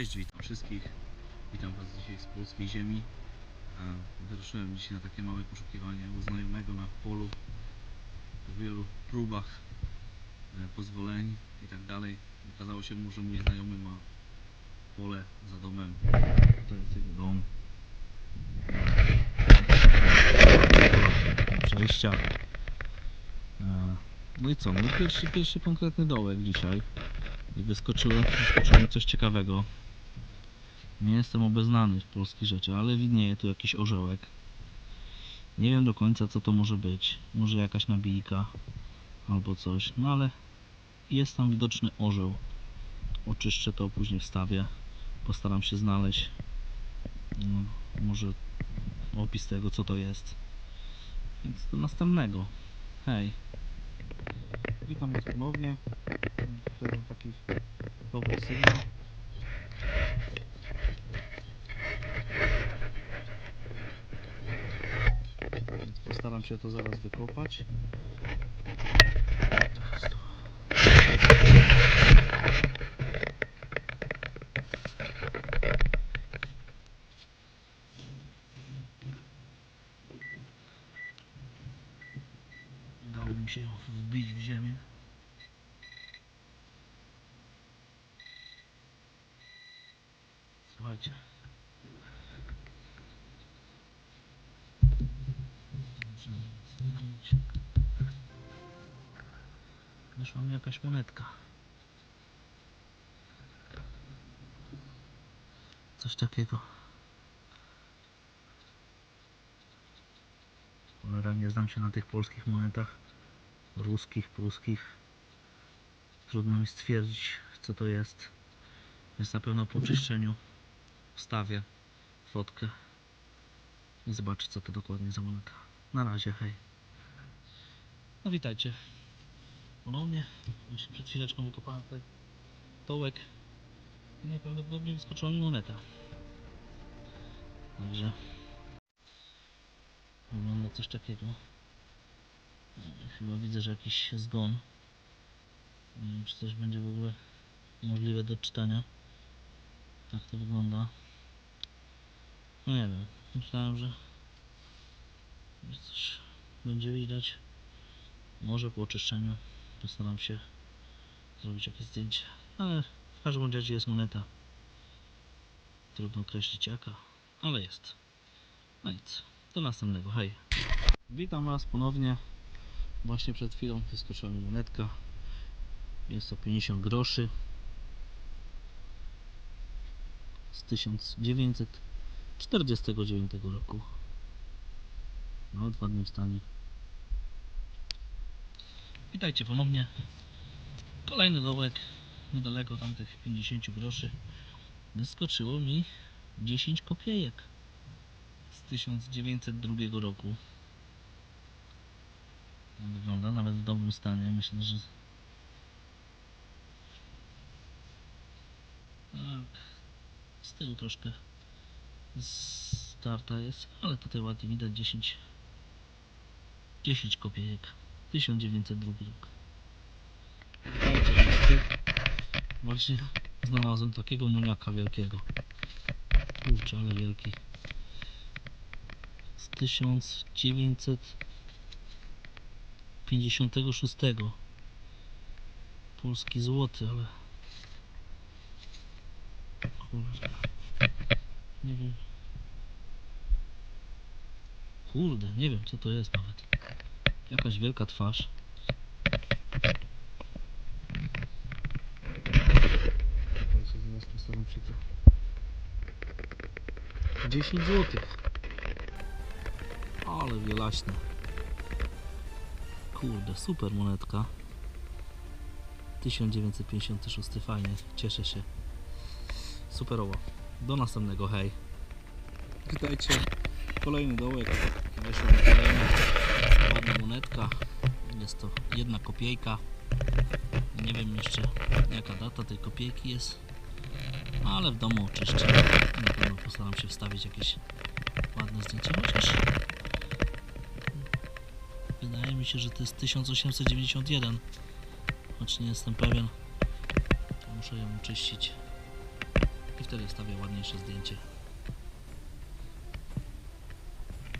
Cześć, witam wszystkich. Witam Was dzisiaj z polskiej ziemi. Wyruszyłem dzisiaj na takie małe poszukiwanie u znajomego na polu. Po wielu próbach, e, pozwoleń i tak dalej. Okazało się mu, że mój znajomy ma pole za domem. To jest jego dom. Przejścia. E, No i co? No pierwszy, pierwszy konkretny dołek dzisiaj. I wyskoczyło, wyskoczyło coś ciekawego. Nie jestem obeznany w polskich rzeczy, ale widnieje tu jakiś orzełek. Nie wiem do końca co to może być. Może jakaś nabijka albo coś. No ale jest tam widoczny orzeł. Oczyszczę to, później wstawię. Postaram się znaleźć no, może opis tego co to jest. Więc do następnego. Hej. Witam Was ponownie. Mam taki dobry sygnał. Więc postaram się to zaraz wykopać. Udało mi się wbić w ziemię. Słuchajcie. Wyszła mi jakaś monetka. Coś takiego. Cholera, nie znam się na tych polskich monetach. Ruskich, pruskich. Trudno mi stwierdzić, co to jest. Więc na pewno po czyszczeniu wstawię fotkę i zobaczę co to dokładnie za moneta. Na razie, hej. No witajcie. Ponownie. Przed chwileczką wykopałem tutaj dołek i najprawdopodobniej wyskoczyła mi moneta. Także wygląda coś takiego. Chyba widzę, że jakiś zgon. Nie wiem, czy coś będzie w ogóle możliwe do czytania. Tak to wygląda. No nie wiem. Myślałem, że coś będzie widać. Może po oczyszczeniu postaram się zrobić jakieś zdjęcie. Ale w każdym razie jest moneta. Trudno określić jaka, ale jest. No nic. Do następnego. Hej. Witam Was ponownie. Właśnie przed chwilą wyskoczyła mi monetka. Jest to 50 groszy. Z 1949 roku. No, w ładnym stanie. Witajcie ponownie. Kolejny dołek, niedaleko tamtych 50 groszy. Wyskoczyło mi 10 kopiejek z 1902 roku. Wygląda nawet w dobrym stanie. Myślę, że tak, z tyłu troszkę starta jest, ale tutaj ładnie widać 10 10 kopiejek 1902 rok Właśnie znalazłem takiego muniaka wielkiego. Kurczę, ale wielki. Z 1956 Polski złoty, ale Cholera Nie wiem. Kurde, nie wiem co to jest nawet Jakaś wielka twarz. To. 10 zł. Ale wielaśne. Kurde, super monetka. 1956, fajnie, cieszę się. Superowo. Do następnego, hej. Witajcie. Kolejny dołek. Kolejna ładna monetka. Jest to jedna kopiejka. Nie wiem jeszcze jaka data tej kopiejki jest. Ale w domu oczyszczę. Na pewno postaram się wstawić jakieś ładne zdjęcie. Chociaż wydaje mi się, że to jest 1891. Choć nie jestem pewien. Muszę ją oczyścić. I wtedy wstawię ładniejsze zdjęcie.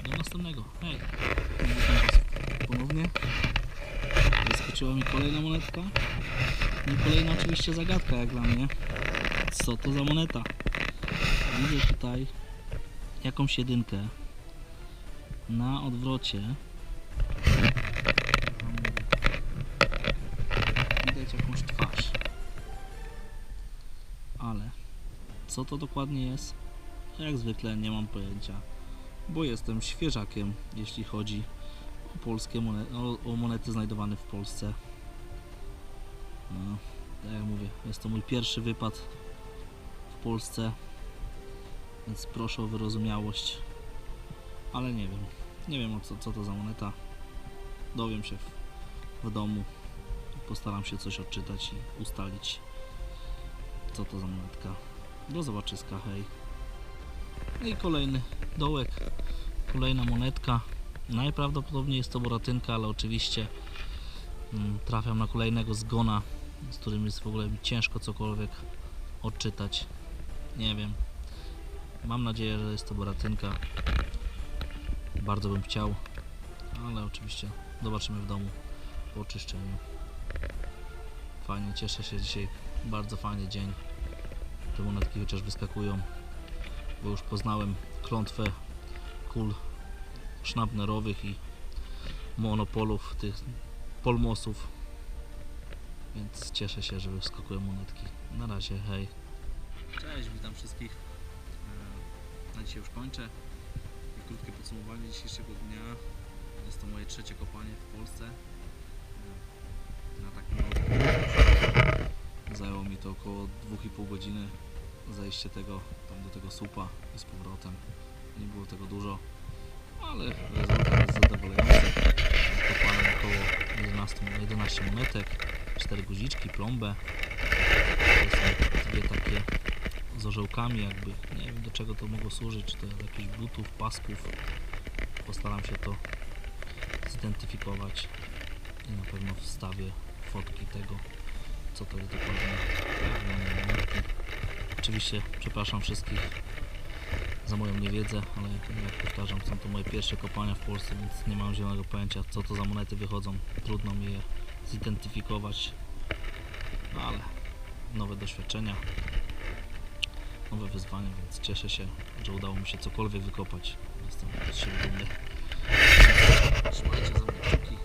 Do następnego. Hej! Ponownie. Wyskoczyła mi kolejna monetka. No i kolejna oczywiście zagadka jak dla mnie. Co to za moneta? Widzę tutaj jakąś jedynkę na odwrocie. Widać jakąś twarz. Ale co to dokładnie jest? Jak zwykle nie mam pojęcia, bo jestem świeżakiem, jeśli chodzi polskie monety, o, o monety znajdowane w Polsce. No, tak jak mówię, jest to mój pierwszy wypad w Polsce, więc proszę o wyrozumiałość. Ale nie wiem, nie wiem co, co to za moneta. Dowiem się w, w domu. Postaram się coś odczytać i ustalić, co to za monetka. Do zobaczyska, hej. No i kolejny dołek, kolejna monetka. Najprawdopodobniej jest to boratynka, ale oczywiście mm, trafiam na kolejnego zgona, z którym jest w ogóle ciężko cokolwiek odczytać. Nie wiem. Mam nadzieję, że jest to boratynka. Bardzo bym chciał, ale oczywiście zobaczymy w domu po oczyszczeniu. Fajnie, cieszę się dzisiaj. Bardzo fajny dzień. Te monetki chociaż wyskakują, bo już poznałem klątwę kul sznabnerowych i monopolów, tych polmosów. Więc cieszę się, że wyskakują monetki. Na razie, hej. Cześć, witam wszystkich. E, Na dzisiaj już kończę. Krótkie podsumowanie dzisiejszego dnia. Jest to moje trzecie kopanie w Polsce. E, Na takim małym Zajęło mi to około 2,5 godziny zejście tego tam do tego słupa i z powrotem. Nie było tego dużo, ale rezultat jest zadowalający. Kopałem około 11, 11 monetek, 4 guziczki, plombę. To są dwie takie z orzełkami jakby. Nie wiem do czego to mogło służyć, czy to do jakichś butów, pasków. Postaram się to zidentyfikować i na pewno wstawię fotki tego, co to jest dokładnie. Oczywiście przepraszam wszystkich za moją niewiedzę, ale jak powtarzam, są to moje pierwsze kopania w Polsce, więc nie mam zielonego pojęcia, co to za monety wychodzą. Trudno mi je zidentyfikować, no ale nowe doświadczenia, nowe wyzwania, więc cieszę się, że udało mi się cokolwiek wykopać. Jestem z siebie dumny. Trzymajcie za mnie kciuki.